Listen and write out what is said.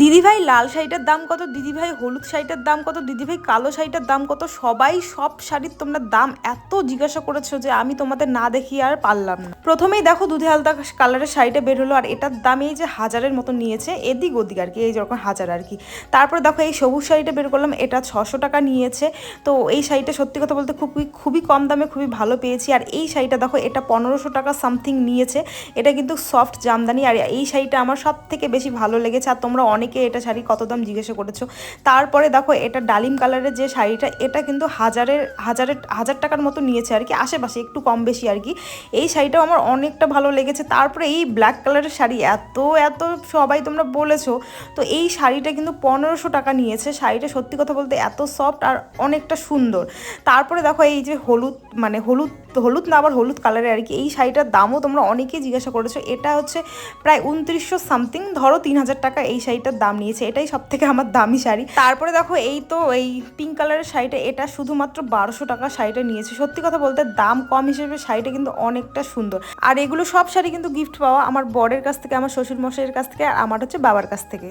দিদিভাই লাল শাড়িটার দাম কত? দিদিভাই হলুদ শাড়িটার দাম কত? দিদিভাই কালো শাড়িটার দাম কত? সবাই সব শাড়ির তোমরা দাম এত জিজ্ঞাসা করেছ যে আমি তোমাদের না দেখি আর পারলাম না। প্রথমেই দেখো দুধে আলতা কালারের শাড়িটা বের হলো আর এটার দাম এই যে হাজারের মতো নিয়েছে, এদিক ওদিক আর কি, এই যখন হাজার আর কি। তারপরে দেখো এই সবুজ শাড়িটা বের করলাম, এটা ছশো টাকা নিয়েছে। তো এই শাড়িটা সত্যি কথা বলতে খুবই খুবই কম দামে খুবই ভালো পেয়েছি। আর এই শাড়িটা দেখো, এটা পনেরোশো টাকা সামথিং নিয়েছে। এটা কিন্তু সফট জামদানি আর এই শাড়িটা আমার সব থেকে বেশি ভালো লেগেছে। আর তোমরা অনেকে এটা শাড়ি কত দাম জিজ্ঞাসা করেছ। তারপরে দেখো, এটা ডালিম কালারের যে শাড়িটা, এটা কিন্তু হাজারের হাজারের, হাজার টাকার মতো নিয়েছে আর কি, আশেপাশে একটু কম বেশি আর কি। এই শাড়িটাও আমার অনেকটা ভালো লেগেছে। তারপরে এই ব্ল্যাক কালারের শাড়ি, এত এত সবাই তোমরা বলেছ, তো এই শাড়িটা কিন্তু পনেরোশো টাকা নিয়েছে। শাড়িটা সত্যি কথা বলতে এত সফট আর অনেকটা সুন্দর। তারপরে দেখো, এই যে হলুদ মানে হলুদ হলুদ না, আবার হলুদ কালারের আর কি, এই শাড়িটার দামও তোমরা অনেকেই জিজ্ঞাসা করেছ। এটা হচ্ছে প্রায় উনত্রিশশো সামথিং ধরো তিন হাজার টাকা এই শাড়িটার দাম নিয়েছে, এটাই সব থেকে আমার দামি শাড়ি। তারপরে দেখো এই তো, এই পিঙ্ক কালারের শাড়িটা, এটা শুধুমাত্র বারোশো টাকা শাড়িটা নিয়েছে। সত্যি কথা বলতে দাম কম হিসেবে শাড়িটা কিন্তু অনেকটা সুন্দর। আর এগুলো সব শাড়ি কিন্তু গিফট পাওয়া আমার বরের কাছ থেকে, আমার শ্বশুর মশাইয়ের কাছ থেকে, আর আমার হচ্ছে বাবার কাছ থেকে।